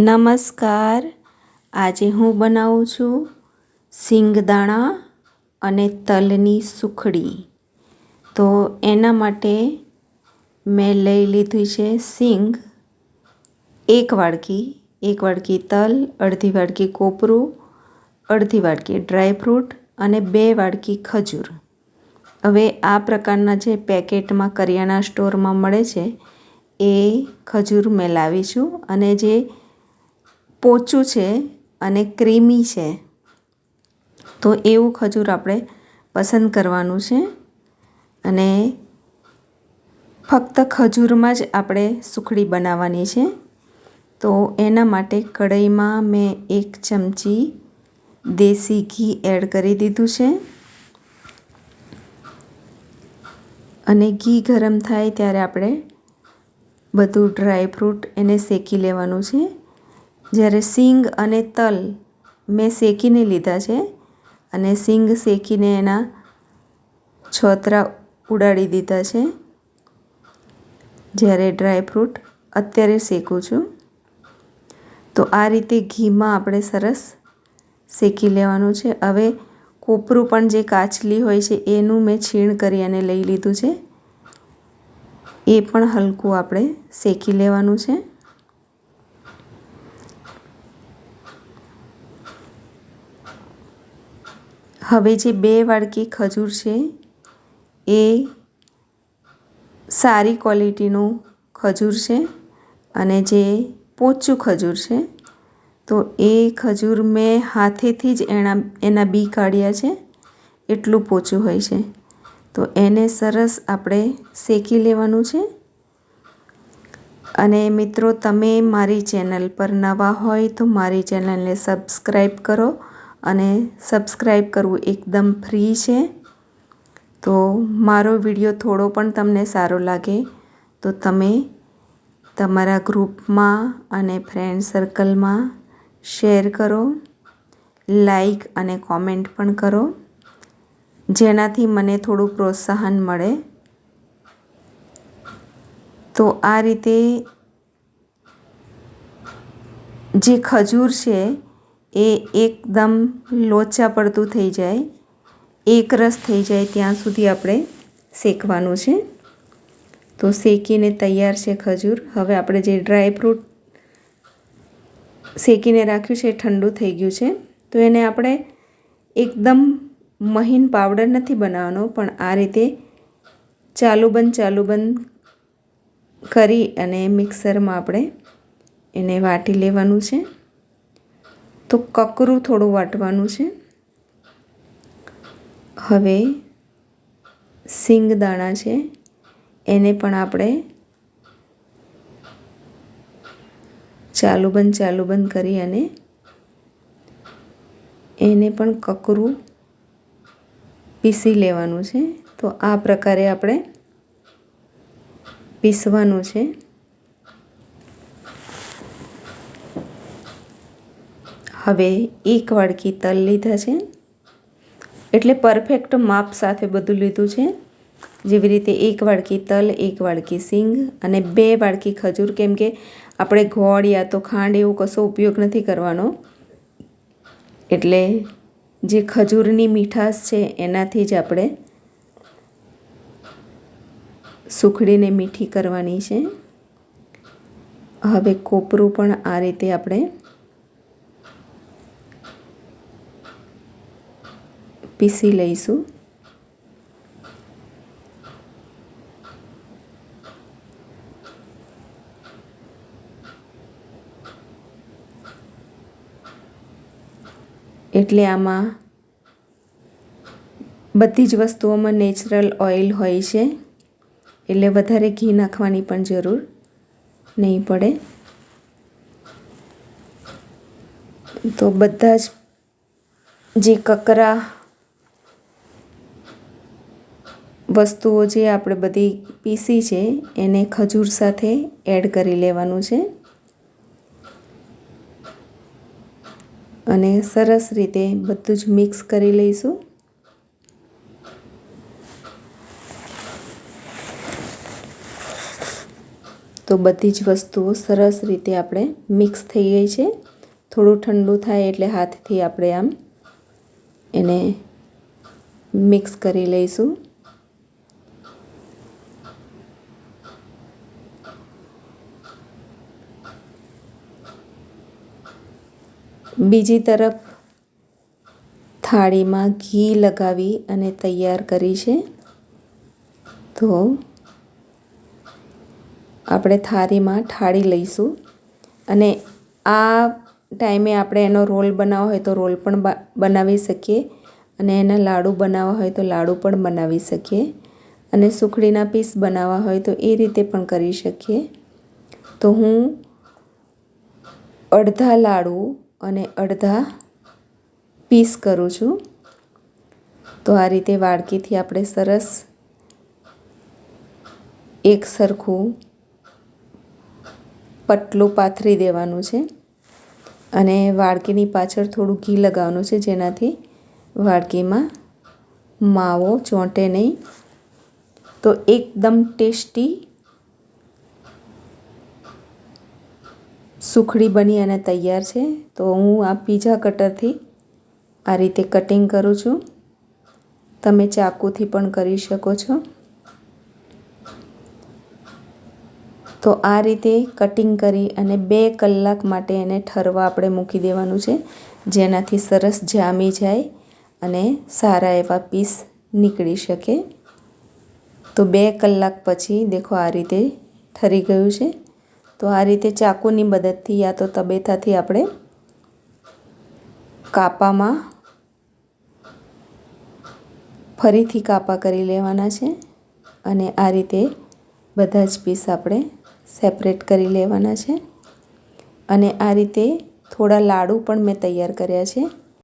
નમસ્કાર. આજે હું બનાવું છું સિંગદાણા અને તલની સુખડી. તો એના માટે મેં લઈ લીધી છે સિંગ, એક વાડકી એક વાડકી તલ, અડધી વાડકી કોપરું, અડધી વાડકી ડ્રાયફ્રૂટ અને બે વાડકી ખજૂર. હવે આ પ્રકારના જે પેકેટમાં કરિયાણા સ્ટોરમાં મળે છે, એ ખજૂર મેં લાવી છું અને જે પોચું છે અને ક્રીમી છે. તો એવું ખજૂર આપણે પસંદ કરવાનું છે. અને ફક્ત ખજૂરમાં જ આપણે સુખડી બનાવવાની છે. તો એના માટે કઢાઈમાં મેં એક ચમચી દેશી ઘી એડ કરી દીધું છે. અને ઘી ગરમ થાય ત્યારે આપણે બધું ડ્રાયફ્રૂટ એને શેકી લેવાનું છે. જ્યારે સિંગ અને તલ મેં શેકીને લીધા છે અને સિંગ શેકીને એના છોતરા ઉડાડી દીધા છે. જ્યારે ડ્રાયફ્રૂટ અત્યારે શેકું છું. તો આ રીતે ઘીમાં આપણે સરસ શેકી લેવાનું છે. હવે કોપરું પણ જે કાચલી હોય છે એનું મેં છીણ કરી અને લઈ લીધું છે. એ પણ હલકું આપણે શેકી લેવાનું છે. હવે જે બે વાડકી ખજૂર છે, એ સારી ક્વોલિટીનું ખજૂર છે અને જે પોચું ખજૂર છે. તો એ ખજૂર મેં હાથેથી જ એના એના બી કાઢ્યા છે, એટલું પોચું હોય છે. તો એને સરસ આપણે શેકી લેવાનું છે. અને મિત્રો, તમે મારી ચેનલ પર નવા હોય તો મારી ચેનલને સબસ્ક્રાઈબ કરો. અને સબસ્ક્રાઈબ કરવું એકદમ ફ્રી છે. તો મારો વીડિયો થોડો પણ તમને સારો લાગે, તો તમે તમારા ગ્રુપમાં અને ફ્રેન્ડ સર્કલમાં શેર કરો, લાઈક અને કોમેન્ટ પણ કરો, જેનાથી મને થોડું પ્રોત્સાહન મળે. તો આ રીતે જે ખજૂર છે એ એકદમ લોચા પડતું થઈ જાય એકરસ થઈ જાય ત્યાં સુધી આપણે શેકવાનું છે. તો શેકીને તૈયાર છે ખજૂર. હવે આપણે જે ડ્રાયફ્રૂટ શેકીને રાખ્યું છે ઠંડુ થઈ ગયું છે. તો એને આપણે એકદમ મહીન પાવડર નથી બનાવવાનો, પણ આ રીતે ચાલુ બંધ ચાલુ બંધ કરી અને મિક્સરમાં આપણે એને વાટી લેવાનું છે. તો કકરું થોડું વાટવાનું છે. હવે સિંગદાણા છે. એને પણ આપણે ચાલુ બંધ ચાલુ બંધ કરી અને એને પણ કકરું પીસી લેવાનું છે. તો આ પ્રકારે આપણે પીસવાનું છે. હવે એક વાડકી તલ લીધા છે. એટલે પરફેક્ટ માપ સાથે બધું લીધું છે. જેવી રીતે એક વાડકી તલ, એક વાડકી સિંગ અને બે વાડકી ખજૂર. કેમ કે આપણે ગોળ યા તો ખાંડ એવો કશો ઉપયોગ નથી કરવાનો. એટલે જે ખજૂરની મીઠાશ છે એનાથી જ આપણે સુખડીને મીઠી કરવાની છે. હવે કોપરું પણ આ રીતે આપણે પીસી લઈશું એટલે આમાં બધી જ વસ્તુઓમાં નેચરલ ઓઇલ હોય છે. એટલે વધારે ઘી નાખવાની પણ જરૂર નહીં પડે. તો બધા જ જે કકરા વસ્તુઓ જે આપણે બધી પીસી છે, એને ખજૂર સાથે એડ કરી લેવાનું છે. અને સરસ રીતે બધું જ મિક્સ કરી લઈશું. તો બધી જ વસ્તુઓ સરસ રીતે આપણે મિક્સ થઈ ગઈ છે. થોડું ઠંડુ થાય એટલે હાથથી આપણે આમ એને મિક્સ કરી લઈશું. બીજી તરફ થાળીમાં ઘી લગાવી અને તૈયાર કરી છે. તો આપણે થાળીમાં ઠાળી લઈશું. અને આ ટાઈમે આપણે એનો રોલ બનાવવો હોય તો રોલ પણ બનાવી શકીએ. અને એના લાડુ બનાવવા હોય તો લાડુ પણ બનાવી શકીએ. અને સુખડીના પીસ બનાવવા હોય તો એ રીતે પણ કરી શકીએ. તો હું અડધા લાડુ અને અડધા પીસ કરું છું. તો આ રીતે વાડકીથી આપણે સરસ એક સરખું પટલું પાથરી દેવાનું છે. અને વાડકીની પાછળ થોડું ઘી લગાવવાનું છે, જેનાથી વાડકીમાં માવો ચોંટે નહીં. તો એકદમ ટેસ્ટી સુખડી બની અને તૈયાર છે, તો હું આ પીઝા કટરથી આ રીતે કટિંગ કરું છું. તમે ચાકુથી પણ કરી શકો છો. તો આ રીતે કટિંગ કરી અને બે કલાક માટે એને ઠરવા આપણે મૂકી દેવાનું છે, જેનાથી સરસ જામી જાય અને સારા એવા પીસ નીકળી શકે. તો બે કલાક પછી દેખો આ રીતે ઠરી ગયું છે. તો આ રીતે ચાકુની મદદથી યા તો તબેથાથી આપણે કાપામાં ફરીથી કાપા કરી લેવાના છે અને આ રીતે બધા જ પીસ આપણે સેપરેટ કરી લેવાના છે. અને આ રીતે થોડા લાડુ પણ મેં તૈયાર કર્યા છે.